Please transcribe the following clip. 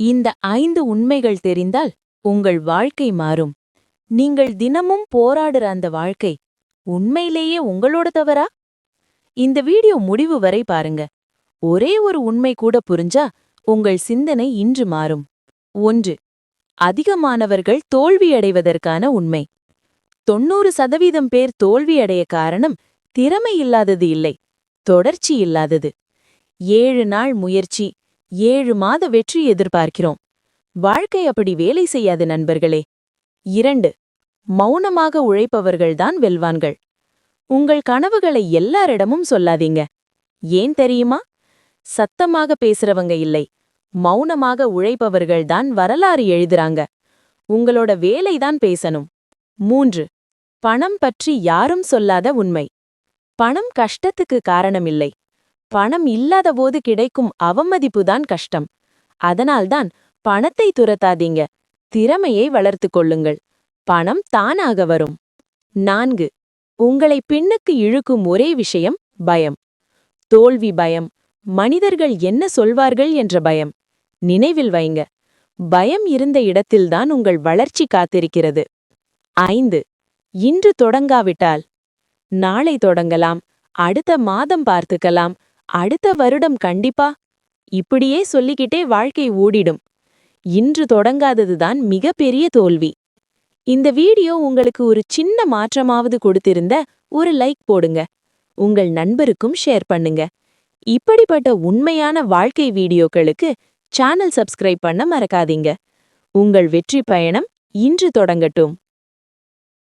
இந்த ஐந்து உண்மைகள் தெரிந்தால் உங்கள் வாழ்க்கை மாறும். நீங்கள் தினமும் போராடுற அந்த வாழ்க்கை உண்மையிலேயே உங்களோட தவறா? இந்த வீடியோ முடிவு வரை பாருங்க. ஒரே ஒரு உண்மை கூட புரிஞ்சா உங்கள் சிந்தனை இன்று மாறும். ஒன்று அதிகமானவர்கள் தோல்வியடைவதற்கான உண்மை. தொண்ணூறு சதவீதம் பேர் தோல்வியடைய காரணம் திறமை இல்லாதது இல்லை தொடர்ச்சி இல்லாதது. ஏழு நாள் முயற்சி ஏழு மாத வெற்றி எதிர்பார்க்கிறோம். வாழ்க்கை அப்படி வேலை செய்யாது நண்பர்களே. இரண்டு மௌனமாக உழைப்பவர்கள்தான் வெல்வான்கள். உங்கள் கனவுகளை எல்லாரிடமும் சொல்லாதீங்க. ஏன் தெரியுமா? சத்தமாக பேசுறவங்க இல்லை. மௌனமாக உழைப்பவர்கள்தான் வரலாறு எழுதுறாங்க. உங்களோட வேலைதான் பேசணும். மூன்று பணம் பற்றி யாரும் சொல்லாத உண்மை. பணம் கஷ்டத்துக்கு காரணமில்லை. பணம் இல்லாதபோது கிடைக்கும் அவமதிப்புதான் கஷ்டம். அதனால்தான் பணத்தை துரத்தாதீங்க. திறமையை வளர்த்து கொள்ளுங்கள். பணம் தானாக வரும். நான்கு. உங்களை பின்னுக்கு இழுக்கும் ஒரே விஷயம் பயம். தோல்வி பயம். மனிதர்கள் என்ன சொல்வார்கள் என்ற பயம். நினைவில் வைங்க. பயம் இருந்த இடத்தில்தான் உங்கள் வளர்ச்சி காத்திருக்கிறது. ஐந்து. இன்று தொடங்காவிட்டால். நாளை தொடங்கலாம். அடுத்த மாதம் பார்த்துக்கலாம். அடுத்த வருடம் கண்டிப்பா. இப்படியே சொல்லிக்கிட்டே வாழ்க்கை ஓடிடும். இன்று தொடங்காததுதான் மிகப்பெரிய தோல்வி. இந்த வீடியோ உங்களுக்கு ஒரு சின்ன மாற்றமாவது கொடுத்திருந்த ஒரு லைக் போடுங்க. உங்கள் நண்பருக்கும் ஷேர் பண்ணுங்க. இப்படிப்பட்ட உண்மையான வாழ்க்கை வீடியோக்களுக்கு சேனல் சப்ஸ்கிரைப் பண்ண மறக்காதீங்க. உங்கள் வெற்றி பயணம் இன்று தொடங்கட்டும்.